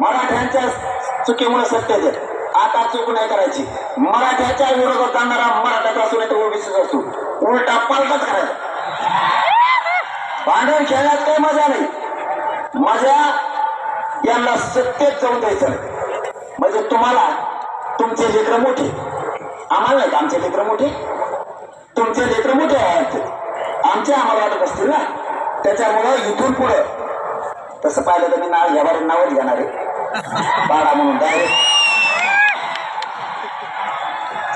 मराठ्यांच्या चुकीमुळे सत्य येते आता चूक नाही करायची. मराठ्याच्या विरोधात जाणारा मराठ्याचा असू नाही तर ओबीसीचा असू उलटा पालटाच करायचा. भांडण खेळण्यात काही मजा नाही. मजा यांना सत्तेत जाऊन द्यायचं म्हणजे तुम्हाला तुमचे लेकर मोठे. आम्हाला नाही आमचे लेकर मोठे. तुमचे लेकर मोठे आहेत. आमचे आम्हाला वाटत असतील ना? त्याच्यामुळं इथून पुढं. तसं पाहिलं तर मी नाव यावर नावच घेणार आहे. बाळा म्हणून डायरेक्ट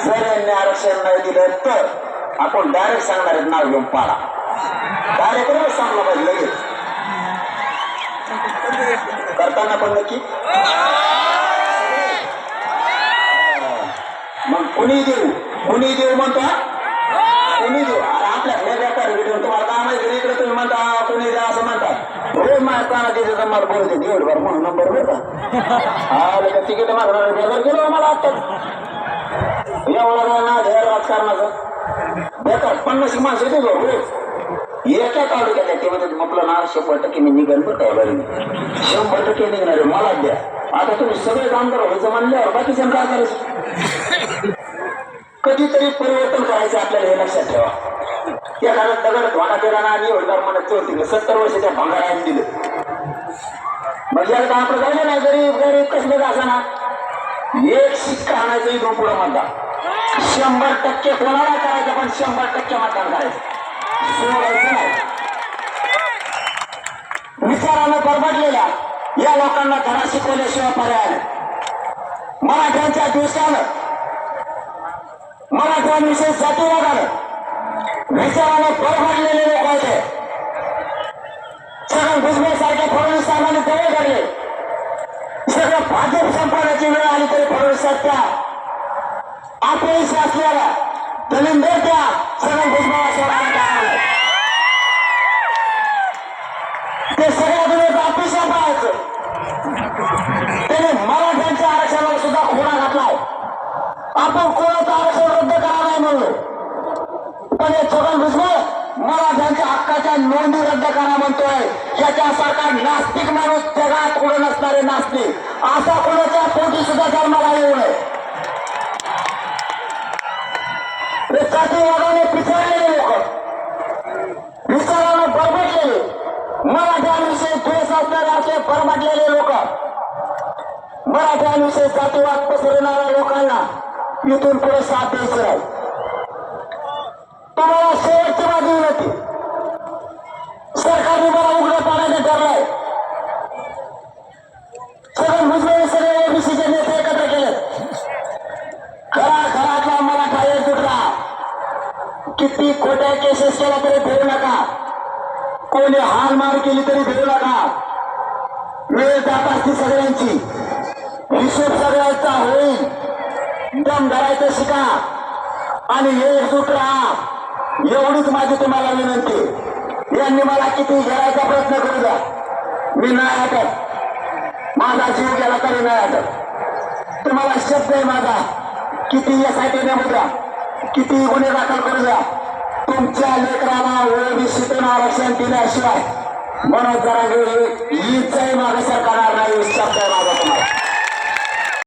जर यांनी आरक्षण नाही दिलं तर आपण डायरेक्ट सांगणार आहेत नाव घेऊन पाडा डायरेक्ट सांगलं पाहिजे लगेच. करताना पण नक्की. मग कुणी देऊ? कुणी देऊ म्हणता हा? कुणी देऊ? आपल्या हे व्यापारी तुम्हाला काय माहिती इकडे तुम्ही म्हणता कुणी द्या असं म्हणता. रोज मारताना तिथे मला बोलते एवढं म्हणून नंबर बरं का हा लोक तिकीट मागणार बेजार गेलो हो आम्हाला आता एवढा ना ध्येय राजकारणाचं बेकार पन्नास माणसं देतो रोज एका तालुक्यात आहे, ते म्हणतात आपलं नाव शंभर टक्के मी निघेल बरं काय बरं. शंभर टक्के निघणार आहे मला द्या. आता तुम्ही सगळे आमदार व्हायचं म्हणल्यावर बाकीच्या काय करायचं. कधीतरी परिवर्तन करायचं आपल्याला हे लक्षात ठेवा. त्या काळात दगड धोका केला ना आणि एवढा म्हणत चौथी सत्तर वर्ष त्या भंगाराने दिलं मग एकदा आपण जायला नाही गरीब गरीब कसलं का ना. एक शिक्का आणायचं इथून पुढे मतदान शंभर टक्के कोणाला करायचं पण शंभर टक्के मतदान करायचं. सोडायचं नाही. विचारानं बरबडलेल्या या लोकांना धडा शिकवल्याशिवाय पर्याय मराठ्यांच्या दिवसानं मराठ्यांविषयी जातीवादानं विचारानं परबडलेले लोक होते. छगन भुजबळ सारख्या फडणवीस साहेबांनी जवळ धरले. सगळं भाजप संपवण्याची वेळ आली तरी फडणवीस साहेब त्या अपयशी असलेल्या दलिंदर त्या छगन भुजबळा सोडायला ते सगळ्या दिवस अपयश पाहायचं. त्याने मराठ्यांच्या आरक्षणाला सुद्धा खोडा घातलाय. आपण कोणाचं आरक्षण रद्द करा नाही म्हणलो पण हे छगन भुजबळ मराठ्यांच्या हक्काच्या नोंदी रद्द करा म्हणतोय. याच्यासारखा नास्तिक माणूस जगात कुठं नसणारे नास्तिक? असा कोणाच्या पोटी सुद्धा जन्माला येऊ नये. हे जातीवादाने पिसळलेले लोक विचारानं बरबटलेले मराठ्यांविषयी द्वेष असणारे असे बरबटलेले लोक मराठ्यांविषयी जातीवाद पसरवणाऱ्या लोकांना इथून पुढे साथ द्यायची नाही. तुम्हाला शेवटची माझी होती सरकारने मला उघडं पाण्याचं ठरलंय सगळे मुस्लिम सगळे ओबीसीचे नेते एकत्र केले. खरा घरातला मला एकजूट राहा किती खोट्या केसेस केला तरी भेटू नका. कोणी हालमार केली तरी भेटू नका. वेळ जात असते सगळ्यांची. हिशोब सगळ्यांचा होईल. दम धरायचं शिका. आणि एकजूट राहा एवढीच माझी तुम्हाला विनंती. यांनी मला किती घेरायचा प्रयत्न करू द्या. मी नाही हटत माझा जीव गेला तरी नाही हटत तुम्हाला शब्द आहे माझा. किती यासाठी नेमू द्या. किती गुन्हे दाखल करू द्या. तुमच्या लेकराला ओबीसीतून आरक्षण दिल्याशिवाय मनोज जरा हीच मागे सरकार नाही शब्द आहे माझा तुम्हाला.